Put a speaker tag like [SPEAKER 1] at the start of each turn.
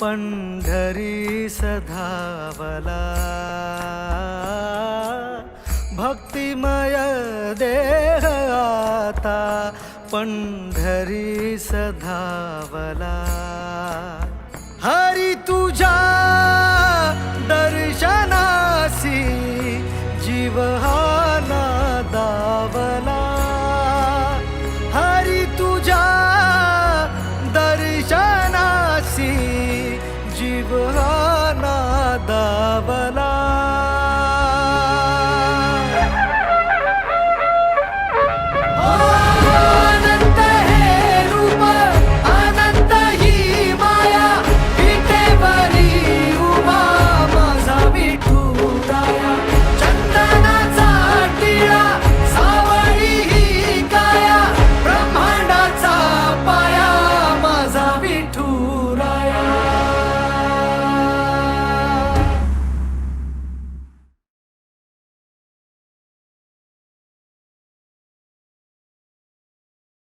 [SPEAKER 1] पंढरी सधावला. भक्तिमय देह आता पंढरी सधावला. हरी तुझ्या குஹானா தாவா